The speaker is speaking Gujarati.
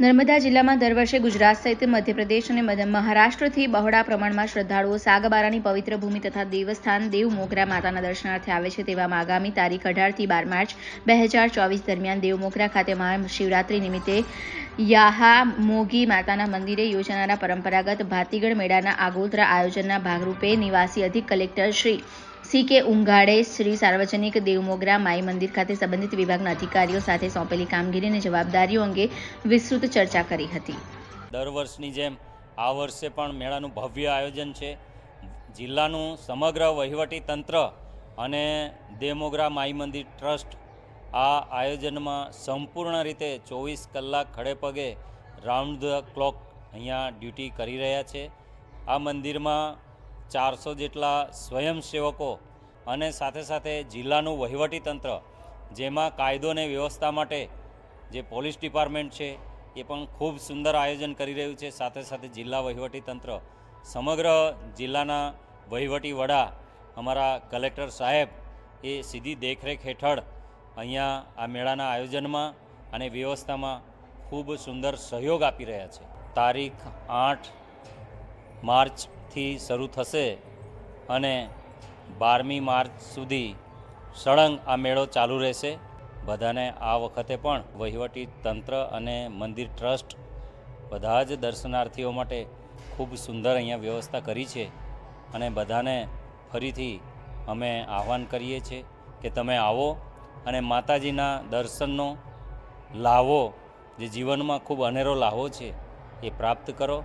નર્મદા જિલ્લામાં દર વર્ષે ગુજરાત સહિત મધ્યપ્રદેશ અને મહારાષ્ટ્રથી બહોળા પ્રમાણમાં શ્રદ્ધાળુઓ સાગબારાની પવિત્ર ભૂમિ તથા દેવસ્થાન દેવ મોગરા માતાના દર્શનાર્થે આવે છે તેવામાં આગામી તારીખ અઢારથી બાર માર્ચ બે હજાર ચોવીસ દરમિયાન દેવ મોગરા ખાતે મહાશિવરાત્રી નિમિત્તે યાહા મોગી માતાના મંદિરે યોજાનારા પરંપરાગત ભાતીગળ મેળાના આગોતરા આયોજનના ભાગરૂપે નિવાસી અધિક કલેક્ટર શ્રી સી કે ઉંઘાડે શ્રી સાર્વજનિક દેવમોગરા માઈ મંદિર ખાતે સંબંધિત વિભાગના અધિકારીઓ સાથે સોંપેલી કામગીરી અને જવાબદારીઓ અંગે વિસ્તૃત ચર્ચા કરી હતી. દર વર્ષની જેમ આ વર્ષે પણ મેળાનું ભવ્ય આયોજન છે. જિલ્લાનું સમગ્ર વહીવટી તંત્ર અને દેવમોગરા માઈ મંદિર ટ્રસ્ટ આ આયોજનમાં સંપૂર્ણ રીતે ચોવીસ કલાક ખડે પગે રાઉન્ડ ધ ક્લોક અહીંયા ડ્યુટી કરી રહ્યા છે. આ મંદિરમાં ચારસો જેટલા સ્વયંસેવકો અને સાથે સાથે જિલ્લાનું વહીવટી તંત્ર, જેમાં કાયદો અને વ્યવસ્થા માટે જે પોલીસ ડિપાર્ટમેન્ટ છે, એ પણ ખૂબ સુંદર આયોજન કરી રહ્યું છે. સાથે સાથે જિલ્લા વહીવટી તંત્ર, સમગ્ર જિલ્લાના વહીવટી વડા, અમારા કલેક્ટર સાહેબ, એ સીધી દેખરેખ હેઠળ અહીંયા આ મેળાના આયોજનમાં અને વ્યવસ્થામાં ખૂબ સુંદર સહયોગ આપી રહ્યા છે. તારીખ આઠ માર્ચથી શરૂ થશે અને બારમી માર્ચ સુધી સળંગ આ મેળો ચાલુ રહેશે. બધાને આ વખતે પણ વહીવટી તંત્ર અને મંદિર ટ્રસ્ટ બધા જ દર્શનાર્થીઓ માટે ખૂબ સુંદર અહીંયા વ્યવસ્થા કરી છે અને બધાને ફરીથી અમે આહ્વાન કરીએ છીએ કે તમે આવો અને માતાજીના દર્શનનો લાવો, જે જીવનમાં ખૂબ અનેરો લાવો છે, એ પ્રાપ્ત કરો.